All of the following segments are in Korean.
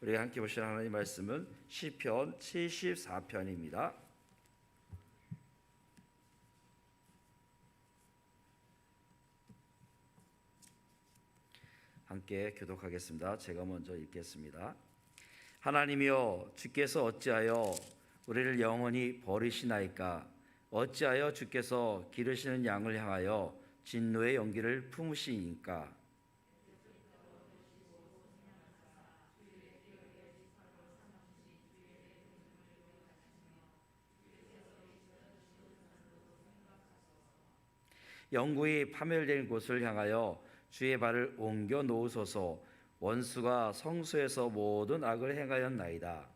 우리가 함께 보실 하나님 말씀은 시편 74편입니다. 함께 교독하겠습니다. 제가 먼저 읽겠습니다. 하나님이여 주께서 어찌하여 우리를 영원히 버리시나이까 어찌하여 주께서 기르시는 양을 향하여 진노의 연기를 품으시니까 영구히 파멸된 곳을 향하여 주의 발을 옮겨 놓으소서 원수가 성소에서 모든 악을 행하였나이다.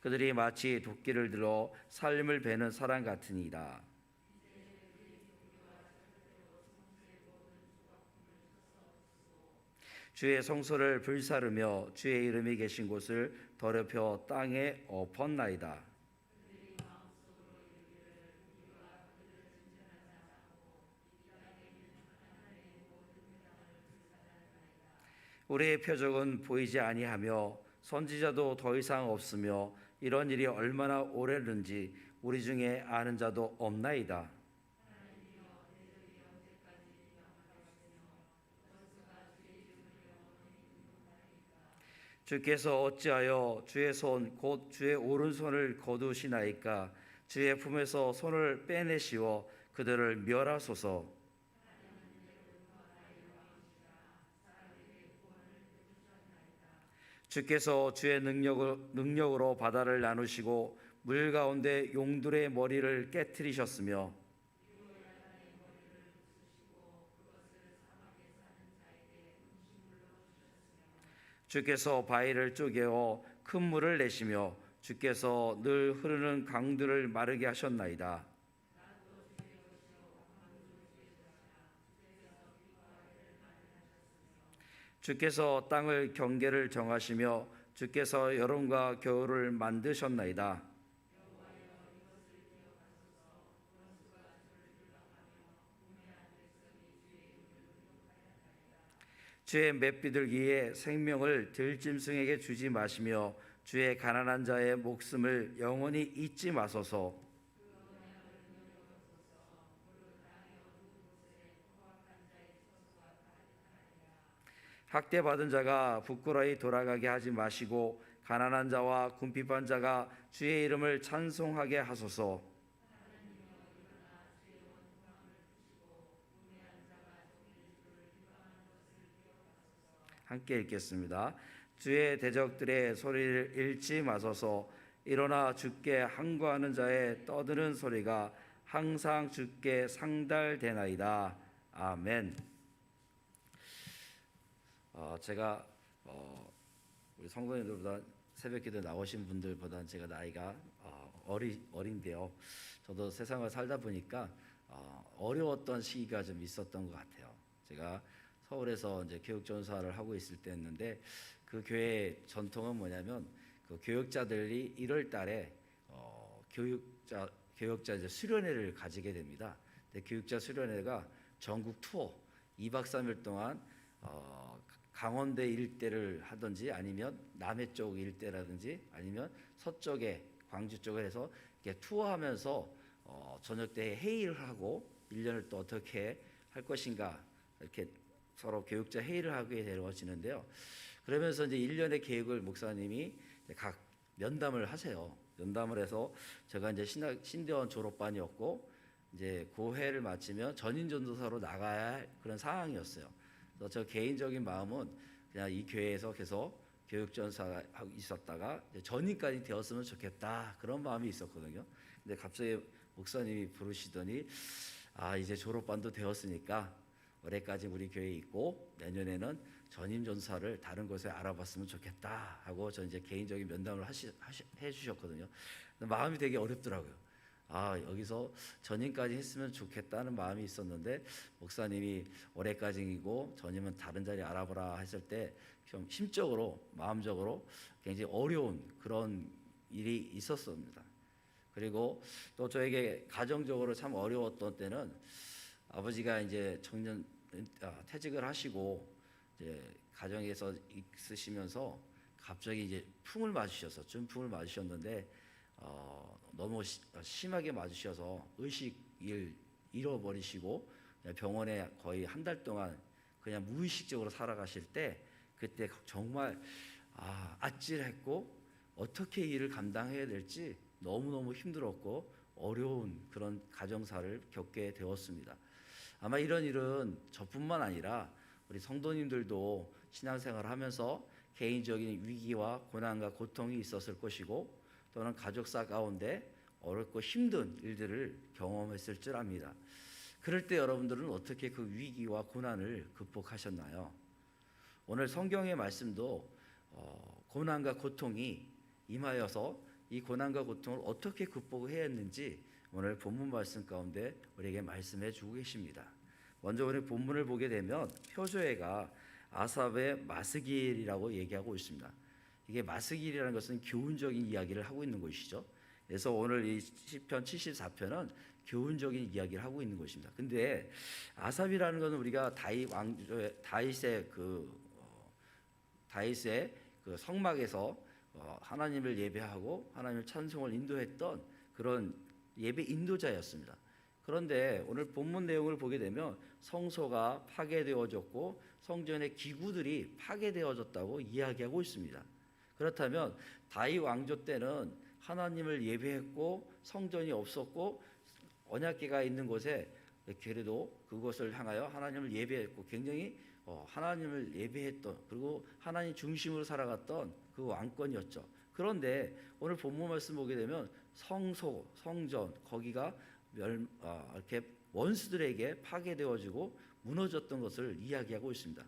그들이 마치 도끼를 들어 삶을 베는 사람 같으니라. 주의 성소를 불사르며 주의 이름이 계신 곳을 더럽혀 땅에 엎었나이다. 우리의 표적은 보이지 아니하며 선지자도 더 이상 없으며 이런 일이 얼마나 오래는지 우리 중에 아는 자도 없나이다. 주께서 어찌하여 주의 손 곧 주의 오른손을 거두시나이까? 주의 품에서 손을 빼내시어 그들을 멸하소서. 주께서 주의 능력을, 능력으로 바다를 나누시고 물 가운데 용들의 머리를 깨뜨리셨으며 주께서 바위를 쪼개어 큰 물을 내시며 주께서 늘 흐르는 강들을 마르게 하셨나이다. 주께서 땅을 경계를 정하시며 주께서 여름과 겨울을 만드셨나이다. 주의 맷비들기에 생명을 들짐승에게 주지 마시며 주의 가난한 자의 목숨을 영원히 잊지 마소서. 학대받은 자가 부끄러이 돌아가게 하지 마시고 가난한 자와 궁핍한 자가 주의 이름을 찬송하게 하소서. 함께 읽겠습니다. 주의 대적들의 소리를 잃지 마소서. 일어나 주께 항거하는 자의 떠드는 소리가 항상 주께 상달되나이다. 아멘. 어, 제가 어, 우리 성도님들보다 새벽기도 나오신 분들보다 제가 나이가 어, 어리 어린데요. 저도 세상을 살다 보니까 어, 어려웠던 시기가 좀 있었던 것 같아요. 제가 서울에서 이제 교육 전사를 하고 있을 때였는데 그 교회 전통은 뭐냐면 그 교육자들이 1월 달에 어, 교육자 교육자 이제 수련회를 가지게 됩니다. 근데 교육자 수련회가 전국 투어 2박 3일 동안 어, 강원대 일대를 하든지 아니면 남해 쪽 일대라든지 아니면 서쪽에 광주 쪽에 해서 이렇게 투어하면서 어, 저녁 때 회의를 하고 1년을 또 어떻게 할 것인가 이렇게 서로 교육자 회의를 하게 되어지는데요. 그러면서 이제 1년의 계획을 목사님이 각 면담을 하세요. 면담을 해서 제가 이제 신학, 신대원 졸업반이었고 이제 그 회를 마치면 전인 전도사로 나가야 할 그런 상황이었어요. 그래서 저 개인적인 마음은 그냥 이 교회에서 계속 교육전사 하고 있었다가 전인까지 되었으면 좋겠다 그런 마음이 있었거든요. 근데 갑자기 목사님이 부르시더니 아 이제 졸업반도 되었으니까 올해까지 우리 교회에 있고 내년에는 전임 전사를 다른 곳에 알아봤으면 좋겠다 하고 저 이제 개인적인 면담을 하시, 하시, 해주셨거든요. 마음이 되게 어렵더라고요. 아 여기서 전임까지 했으면 좋겠다는 마음이 있었는데 목사님이 올해까지이고 전임은 다른 자리 알아보라 했을 때 좀 심적으로 마음적으로 굉장히 어려운 그런 일이 있었습니다. 그리고 또 저에게 가정적으로 참 어려웠던 때는 아버지가 이제 아, 퇴직을 하시고 이제 가정에서 있으시면서 갑자기 이제 풍을 맞으셔서 중풍을 맞으셨는데 어, 너무 시- 심하게 맞으셔서 의식을 잃어버리시고 병원에 거의 한 달 동안 그냥 무의식적으로 살아가실 때 그때 정말 아, 아찔했고 어떻게 일을 감당해야 될지 너무너무 힘들었고 어려운 그런 가정사를 겪게 되었습니다. 아마 이런 일은 저뿐만 아니라 우리 성도님들도 신앙생활을 하면서 개인적인 위기와 고난과 고통이 있었을 것이고 또는 가족사 가운데 어렵고 힘든 일들을 경험했을 줄 압니다. 그럴 때 여러분들은 어떻게 그 위기와 고난을 극복하셨나요? 오늘 성경의 말씀도 어, 고난과 고통이 임하여서 이 고난과 고통을 어떻게 극복해야 했는지 오늘 본문 말씀 가운데 우리에게 말씀해 주고 계십니다. 먼저 우리 본문을 보게 되면 표조회가 아삽의 마스길이라고 얘기하고 있습니다. 이게 마스길이라는 것은 교훈적인 이야기를 하고 있는 것이죠. 그래서 오늘 이 시편 74편은 교훈적인 이야기를 하고 있는 것입니다. 근데 아삽이라는 것은 우리가 다윗 왕조의 다윗의 그 어, 다윗의 그 성막에서 어, 하나님을 예배하고 하나님을 찬송을 인도했던 그런 예배 인도자였습니다. 그런데 오늘 본문 내용을 보게 되면 성소가 파괴되어졌고 성전의 기구들이 파괴되어졌다고 이야기하고 있습니다. 그렇다면 다윗 왕조 때는 하나님을 예배했고 성전이 없었고 언약궤가 있는 곳에 그래도 그것을 향하여 하나님을 예배했고 굉장히 어, 하나님을 예배했던 그리고 하나님 중심으로 살아갔던 그 왕권이었죠. 그런데 오늘 본문 말씀 보게 되면 성소, 성전 거기가 멸, 아, 이렇게 원수들에게 파괴되어지고 무너졌던 것을 이야기하고 있습니다.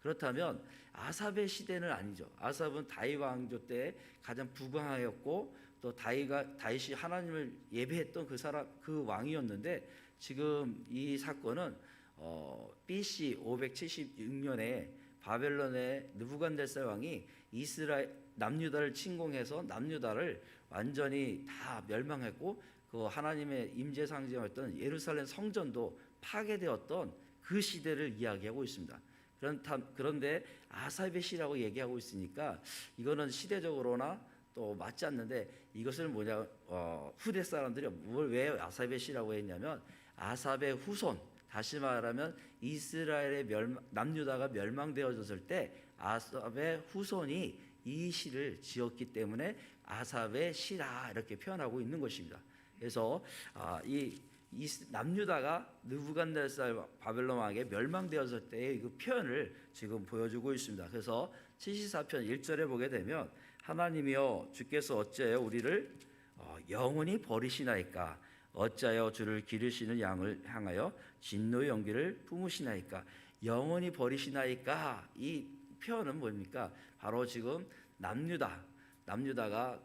그렇다면 아삽의 시대는 아니죠. 아삽은 다윗 왕조 때 가장 부강하였고 또 다윗가 다윗이 하나님을 예배했던 그 사람 그 왕이었는데 지금 이 사건은 어, BC 576년에 바벨론의 느부갓네살 왕이 이스라엘 남유다를 침공해서 남유다를 완전히 다 멸망했고 그 하나님의 임재 상징이었던 예루살렘 성전도 파괴되었던 그 시대를 이야기하고 있습니다. 그런다, 그런데 아삽의 시라고 얘기하고 있으니까 이거는 시대적으로나 또 맞지 않는데 이것을 뭐냐 어, 후대 사람들이 뭘 왜 아삽의 시라고 했냐면 아삽의 후손 다시 말하면 이스라엘의 멸망, 남유다가 멸망되어졌을 때 아삽의 후손이 이 시를 지었기 때문에 아삽의 시라 이렇게 표현하고 있는 것입니다. 그래서 아, 이, 이 남유다가 느부갓네살 바벨론 왕에 멸망되었을 때의 그 표현을 지금 보여주고 있습니다. 그래서 74편 1절에 보게 되면 하나님이여 주께서 어찌하여 우리를 어, 영원히 버리시나이까 어찌하여 주를 기르시는 양을 향하여 진노의 연기를 뿜으시나이까 영원히 버리시나이까 이 표현은 뭡니까? 바로 지금 남유다 남유다가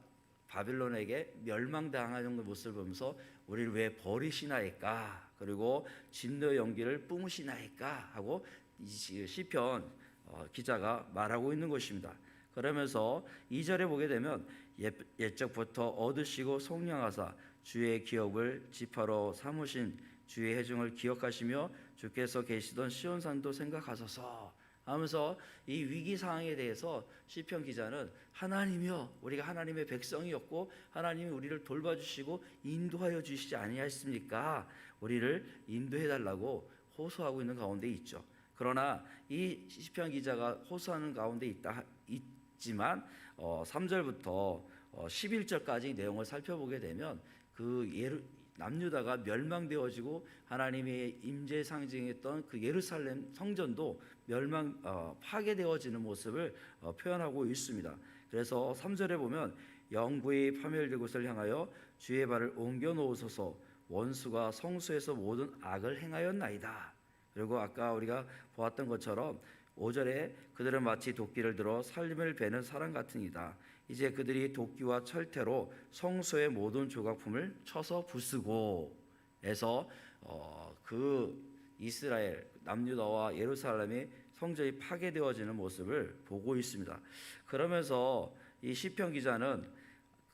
바빌론에게 멸망당하는 모습을 보면서 우리를 왜 버리시나이까 그리고 진노의 연기를 뿜으시나이까 하고 이 시편 어, 기자가 말하고 있는 것입니다. 그러면서 2절에 보게 되면 옛, 옛적부터 얻으시고 속량하사 주의 기업을 지파로 삼으신 주의 해중을 기억하시며 주께서 계시던 시온산도 생각하소서 하면서 이 위기 상황에 대해서 시편 기자는 하나님이여 우리가 하나님의 백성이었고 하나님이 우리를 돌봐주시고 인도하여 주시지 아니하였습니까? 우리를 인도해 달라고 호소하고 있는 가운데 있죠. 그러나 이 시편 기자가 호소하는 가운데 있다 있지만 어, 3절부터 어, 11절까지 내용을 살펴보게 되면 그 예루, 남유다가 멸망되어지고 하나님의 임재 상징했던 그 예루살렘 성전도 멸망 어, 파괴되어지는 모습을 어, 표현하고 있습니다. 그래서 3절에 보면 영구히 파멸될 곳을 향하여 주의 발을 옮겨 놓으소서 원수가 성수에서 모든 악을 행하였나이다. 그리고 아까 우리가 보았던 것처럼 5절에 그들은 마치 도끼를 들어 살림을 베는 사람 같으니다. 이제 그들이 도끼와 철퇴로 성소의 모든 조각품을 쳐서 부수고 해서 어, 그 이스라엘 남유다와 예루살렘이 성전이 파괴되어지는 모습을 보고 있습니다. 그러면서 이 시편 기자는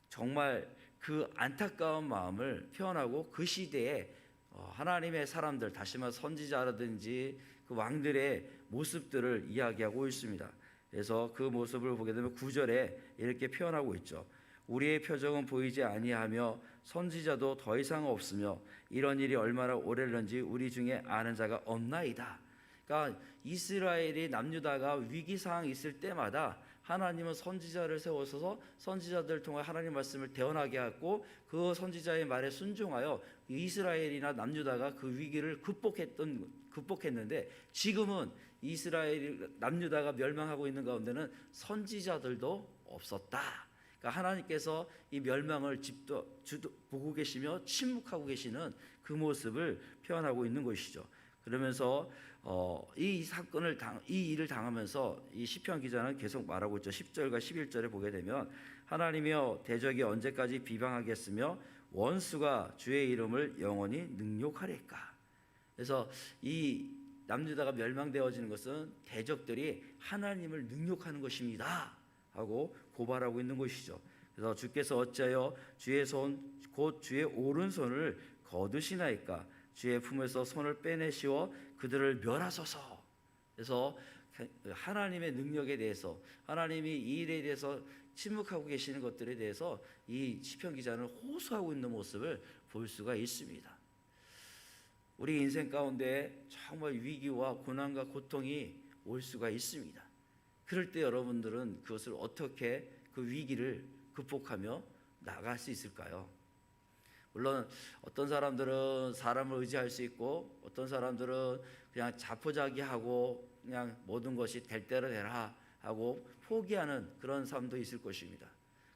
정말 그 안타까운 마음을 표현하고 그 시대에 어, 하나님의 사람들 다시 말해 선지자라든지 그 왕들의 모습들을 이야기하고 있습니다. 그래서 그 모습을 보게 되면 구절에 이렇게 표현하고 있죠. 우리의 표정은 보이지 아니하며 선지자도 더 이상 없으며 이런 일이 얼마나 오래는지 우리 중에 아는 자가 없나이다. 그러니까 이스라엘이 남유다가 위기 상황 있을 때마다 하나님은 선지자를 세워서 선지자들 통해 하나님 말씀을 대언하게 하고 그 선지자의 말에 순종하여 이스라엘이나 남유다가 그 위기를 극복했던 극복했는데 지금은 이스라엘 남유다가 멸망하고 있는 가운데는 선지자들도 없었다. 그러니까 하나님께서 이 멸망을 집도 주도 보고 계시며 침묵하고 계시는 그 모습을 표현하고 있는 것이죠. 그러면서 어, 이 사건을 당, 이 일을 당하면서 이 시편 기자는 계속 말하고 있죠. 10절과 11절에 보게 되면 하나님이여 대적이 언제까지 비방하겠으며 원수가 주의 이름을 영원히 능욕하리까. 그래서 이 남유다가 멸망되어지는 것은 대적들이 하나님을 능욕하는 것입니다. 하고 고발하고 있는 것이죠. 그래서 주께서 어찌하여 주의 손 곧 주의 오른손을 거두시나이까 주의 품에서 손을 빼내시어 그들을 멸하소서. 그래서 하나님의 능력에 대해서 하나님이 이 일에 대해서 침묵하고 계시는 것들에 대해서 이 시편 기자는 호소하고 있는 모습을 볼 수가 있습니다. 우리 인생 가운데 정말 위기와 고난과 고통이 올 수가 있습니다. 그럴 때 여러분들은 그것을 어떻게 그 위기를 극복하며 나갈 수 있을까요? 물론 어떤 사람들은 사람을 의지할 수 있고 어떤 사람들은 그냥 자포자기하고 그냥 모든 것이 될 대로 되라 하고 포기하는 그런 삶도 있을 것입니다.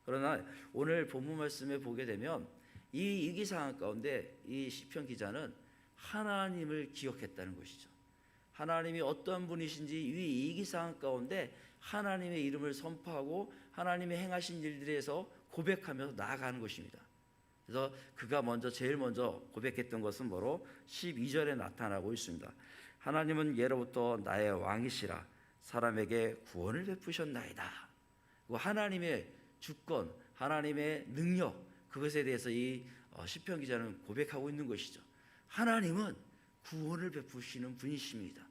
그러나 오늘 본문 말씀에 보게 되면 이 위기 상황 가운데 이 시편 기자는 하나님을 기억했다는 것이죠. 하나님이 어떤 분이신지 이 위기 상황 가운데 하나님의 이름을 선포하고 하나님의 행하신 일들에서 고백하면서 나아가는 것입니다. 그래서 그가 먼저 제일 먼저 고백했던 것은 뭐로 12절에 나타나고 있습니다. 하나님은 예로부터 나의 왕이시라 사람에게 구원을 베푸셨나이다. 그 하나님의 주권, 하나님의 능력 그것에 대해서 이 어, 시편 기자는 고백하고 있는 것이죠. 하나님은 구원을 베푸시는 분이십니다.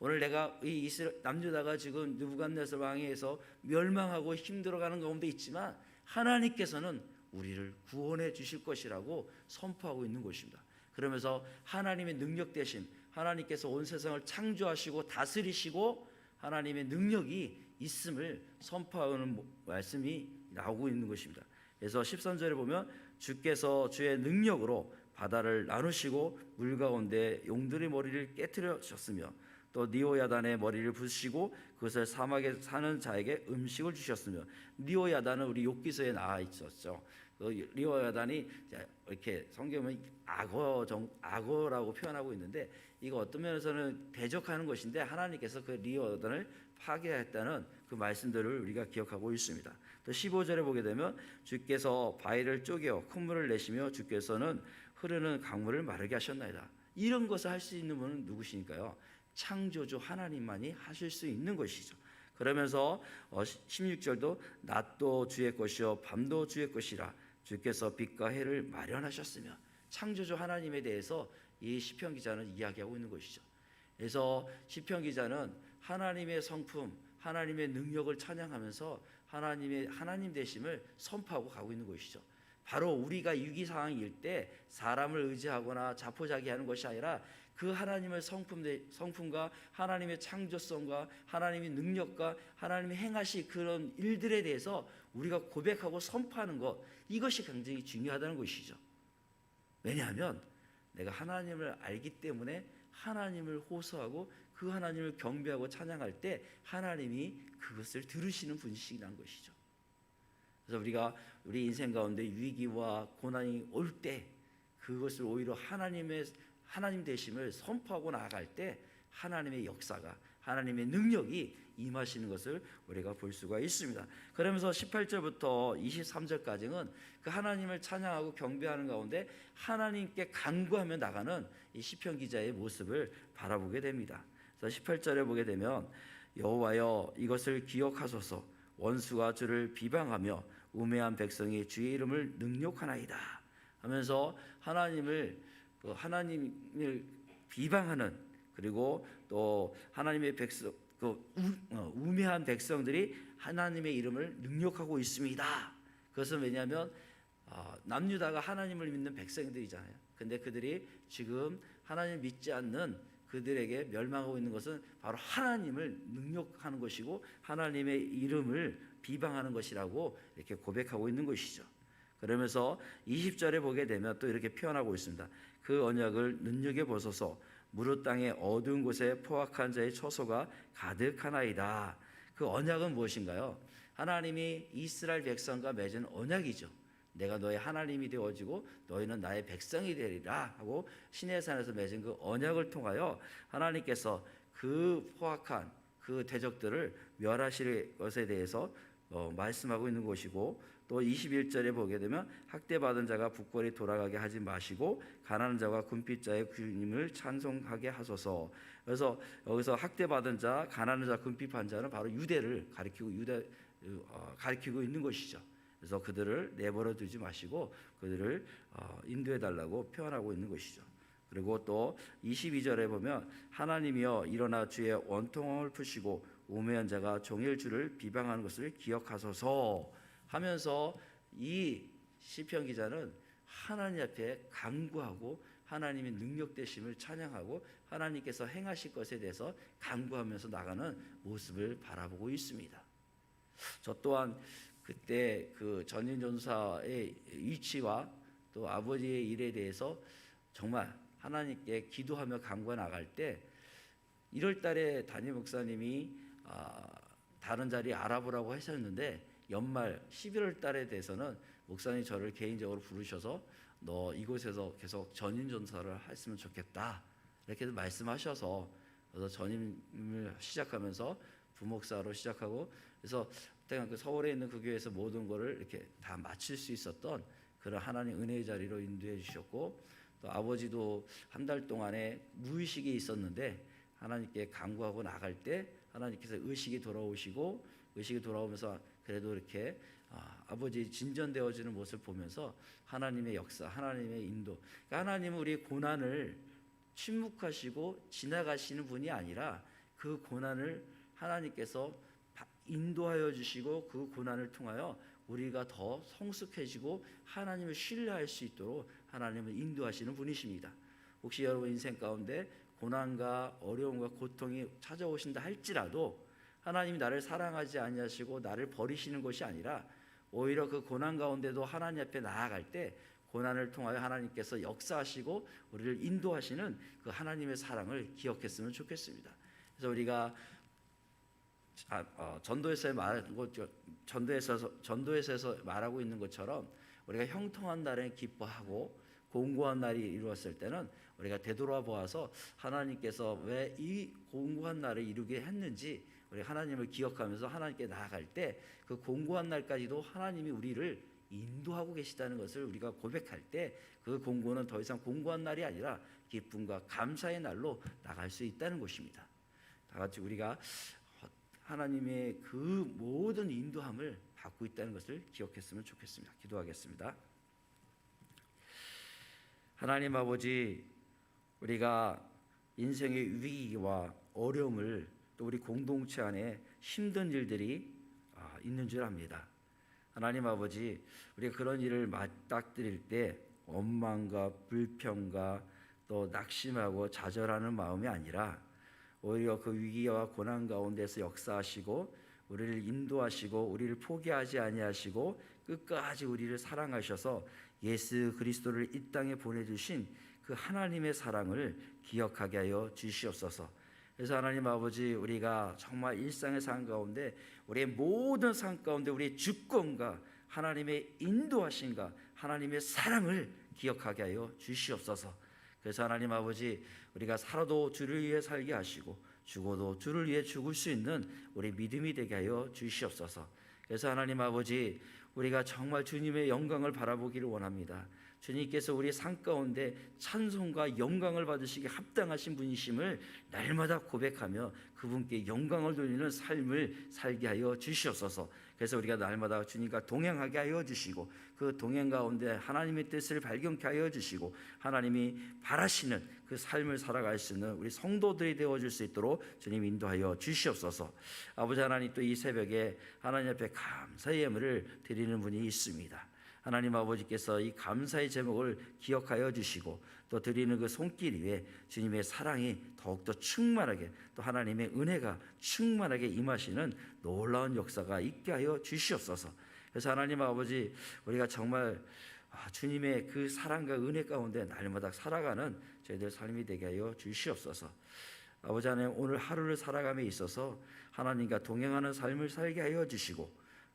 오늘 내가 이 이스라엘 남유다가 지금 느부갓네살 왕에서 멸망하고 힘들어가는 가운데 있지만 하나님께서는 우리를 구원해 주실 것이라고 선포하고 있는 것입니다. 그러면서 하나님의 능력 대신 하나님께서 온 세상을 창조하시고 다스리시고 하나님의 능력이 있음을 선포하는 말씀이 나오고 있는 것입니다. 그래서 13절에 보면 주께서 주의 능력으로 바다를 나누시고 물 가운데 용들의 머리를 깨뜨려 주셨으며 또 니오야단의 머리를 부수시고 그것을 사막에 사는 자에게 음식을 주셨으며 니오야단은 우리 욥기서에 나와 있었죠. 그 리오야단이 이렇게 성경은 악어 정 악어라고 표현하고 있는데 이거 어떤 면에서는 대적하는 것인데 하나님께서 그 리오야단을 파괴했다는 그 말씀들을 우리가 기억하고 있습니다. 또 15절에 보게 되면 주께서 바위를 쪼개어 큰 물을 내시며 주께서는 흐르는 강물을 마르게 하셨나이다. 이런 것을 할 수 있는 분은 누구시니까요? 창조주 하나님만이 하실 수 있는 것이죠. 그러면서 16절도 어, 낮도 주의 것이요 밤도 주의 것이라 주께서 빛과 해를 마련하셨으며 창조주 하나님에 대해서 이 시편 기자는 이야기하고 있는 것이죠. 그래서 시편 기자는 하나님의 성품, 하나님의 능력을 찬양하면서 하나님의 하나님 되심을 선포하고 가고 있는 것이죠. 바로 우리가 위기 상황일 때 사람을 의지하거나 자포자기하는 것이 아니라 그 하나님의 성품 성품과 하나님의 창조성과 하나님의 능력과 하나님의 행하시 그런 일들에 대해서 우리가 고백하고 선포하는 것 이것이 굉장히 중요하다는 것이죠. 왜냐하면 내가 하나님을 알기 때문에 하나님을 호소하고 그 하나님을 경배하고 찬양할 때 하나님이 그것을 들으시는 분이시라는 것이죠. 그래서 우리가 우리 인생 가운데 위기와 고난이 올 때 그것을 오히려 하나님의 하나님 되심을 선포하고 나아갈 때 하나님의 역사가 하나님의 능력이 임하시는 것을 우리가 볼 수가 있습니다. 그러면서 18절부터 23절까지는 그 하나님을 찬양하고 경배하는 가운데 하나님께 간구하며 나가는 이 시편 기자의 모습을 바라보게 됩니다. 그래서 18절에 보게 되면 여호와여 이것을 기억하소서 원수가 주를 비방하며 우매한 백성이 주의 이름을 능욕하나이다 하면서 하나님을 그 하나님을 비방하는 그리고 또 하나님의 백성 그 우, 어, 우매한 백성들이 하나님의 이름을 능욕하고 있습니다. 그것은 왜냐하면 어, 남유다가 하나님을 믿는 백성들이잖아요. 근데 그들이 지금 하나님 믿지 않는 그들에게 멸망하고 있는 것은 바로 하나님을 능욕하는 것이고 하나님의 이름을 비방하는 것이라고 이렇게 고백하고 있는 것이죠. 그러면서 20절에 보게 되면 또 이렇게 표현하고 있습니다. 그 언약을 눈여겨 보소서 무릇 땅의 어두운 곳에 포악한 자의 처소가 가득하나이다. 그 언약은 무엇인가요? 하나님이 이스라엘 백성과 맺은 언약이죠. 내가 너의 하나님이 되어지고 너희는 나의 백성이 되리라 하고 신의 산에서 맺은 그 언약을 통하여 하나님께서 그 포악한 그 대적들을 멸하실 것에 대해서 어, 말씀하고 있는 것이고 또 21절에 보게 되면 학대받은 자가 북벌이 돌아가게 하지 마시고 가난한 자와 군필 자의 주님을 찬송하게 하소서. 그래서 여기서 학대받은 자, 가난한 자, 군필한 자는 바로 유대를 가리키고 유대 어, 가리키고 있는 것이죠. 그래서 그들을 내버려 두지 마시고 그들을 어, 인도해 달라고 표현하고 있는 것이죠. 그리고 또 22절에 보면 하나님이여 일어나 주의 원통함을 푸시고 우매한 자가 종일 주를 비방하는 것을 기억하소서 하면서 이 시편 기자는 하나님 앞에 간구하고 하나님의 능력 되심을 찬양하고 하나님께서 행하실 것에 대해서 간구하면서 나가는 모습을 바라보고 있습니다. 저 또한 그때 그 전인 전사의 위치와 또 아버지의 일에 대해서 정말 하나님께 기도하며 간구해 나갈 때 1월 달에 담임 목사님이 아, 다른 자리 알아보라고 하셨는데 연말 11월 달에 대해서는 목사님 저를 개인적으로 부르셔서 너 이곳에서 계속 전임 전사를 했으면 좋겠다. 이렇게 말씀하셔서 그래서 전임을 시작하면서 부목사로 시작하고 그래서 그때 그 서울에 있는 그 교회에서 모든 것을 이렇게 다 마칠 수 있었던 그런 하나님 은혜의 자리로 인도해 주셨고 또 아버지도 한 달 동안에 무의식이 있었는데 하나님께 간구하고 나갈 때 하나님께서 의식이 돌아오시고 의식이 돌아오면서 그래도 이렇게 아, 아버지 진전되어지는 모습을 보면서 하나님의 역사, 하나님의 인도. 그러니까 하나님은 우리 고난을 침묵하시고 지나가시는 분이 아니라 그 고난을 하나님께서 바- 인도하여 주시고 그 고난을 통하여 우리가 더 성숙해지고 하나님을 신뢰할 수 있도록 하나님을 인도하시는 분이십니다. 혹시 여러분 인생 가운데 고난과 어려움과 고통이 찾아오신다 할지라도 하나님이 나를 사랑하지 아니하시고 나를 버리시는 것이 아니라 오히려 그 고난 가운데도 하나님 앞에 나아갈 때 고난을 통하여 하나님께서 역사하시고 우리를 인도하시는 그 하나님의 사랑을 기억했으면 좋겠습니다. 그래서 우리가 아, 어, 전도에서 말한 것 전도에서 전도에서 말하고 있는 것처럼 우리가 형통한 날에 기뻐하고 공고한 날이 이루었을 때는 우리가 되돌아 보아서 하나님께서 왜 이 공고한 날을 이루게 했는지 우리 하나님을 기억하면서 하나님께 나아갈 때 그 공고한 날까지도 하나님이 우리를 인도하고 계시다는 것을 우리가 고백할 때 그 공고는 더 이상 공고한 날이 아니라 기쁨과 감사의 날로 나갈 수 있다는 것입니다. 다 같이 우리가 하나님의 그 모든 인도함을 받고 있다는 것을 기억했으면 좋겠습니다. 기도하겠습니다. 하나님 아버지, 우리가 인생의 위기와 어려움을 또 우리 공동체 안에 힘든 일들이 아, 있는 줄 압니다. 하나님 아버지, 우리가 그런 일을 맞닥뜨릴 때 원망과 불평과 또 낙심하고 좌절하는 마음이 아니라 오히려 그 위기와 고난 가운데서 역사하시고 우리를 인도하시고 우리를 포기하지 아니하시고 끝까지 우리를 사랑하셔서 예수 그리스도를 이 땅에 보내주신 그 하나님의 사랑을 기억하게 하여 주시옵소서. 그래서 하나님 아버지 우리가 정말 일상의 삶 가운데 우리의 모든 삶 가운데 우리의 주권과 하나님의 인도하신가 하나님의 사랑을 기억하게 하여 주시옵소서. 그래서 하나님 아버지 우리가 살아도 주를 위해 살게 하시고 죽어도 주를 위해 죽을 수 있는 우리 믿음이 되게 하여 주시옵소서. 그래서 하나님 아버지 우리가 정말 주님의 영광을 바라보기를 원합니다. 주님께서 우리 삶 가운데 찬송과 영광을 받으시기 합당하신 분이심을 날마다 고백하며 그분께 영광을 돌리는 삶을 살게 하여 주시옵소서. 그래서 우리가 날마다 주님과 동행하게 하여 주시고 그 동행 가운데 하나님의 뜻을 발견케 하여 주시고 하나님이 바라시는 그 삶을 살아갈 수 있는 우리 성도들이 되어 줄 수 있도록 주님 인도하여 주시옵소서. 아버지 하나님 또 이 새벽에 하나님 앞에 감사의 예물을 드리는 분이 있습니다. 하나님 아버지께서 이 감사의 제목을 기억하여 주시고 또 드리는 그 손길 위에 주님의 사랑이 더욱더 충만하게 또 하나님의 은혜가 충만하게 임하시는 놀라운 역사가 있게 하여 주시옵소서. 그래서 하나님 아버지 우리가 정말 아, 주님의 그 사랑과 은혜 가운데 날마다 살아가는 저희들 삶이 되게 하여 주시옵소서. 아버지 하나님 오늘 하루를 살아감에 있어서 하나님과 동행하는 삶을 살게 하여 주시고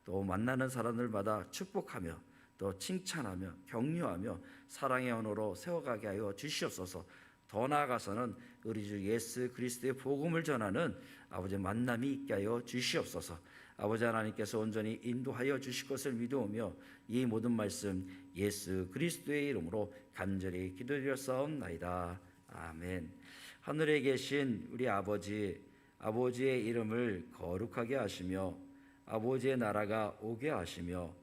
또 만나는 사람들마다 축복하며 또 칭찬하며 격려하며 사랑의 언어로 세워가게 하여 주시옵소서. 더 나아가서는 우리 주 예수 그리스도의 복음을 전하는 아버지 만남이 있게 하여 주시옵소서. 아버지 하나님께서 온전히 인도하여 주실 것을 믿어오며 이 모든 말씀 예수 그리스도의 이름으로 간절히 기도드렸사옵나이다. 아멘. 하늘에 계신 우리 아버지 아버지의 이름을 거룩하게 하시며 아버지의 나라가 오게 하시며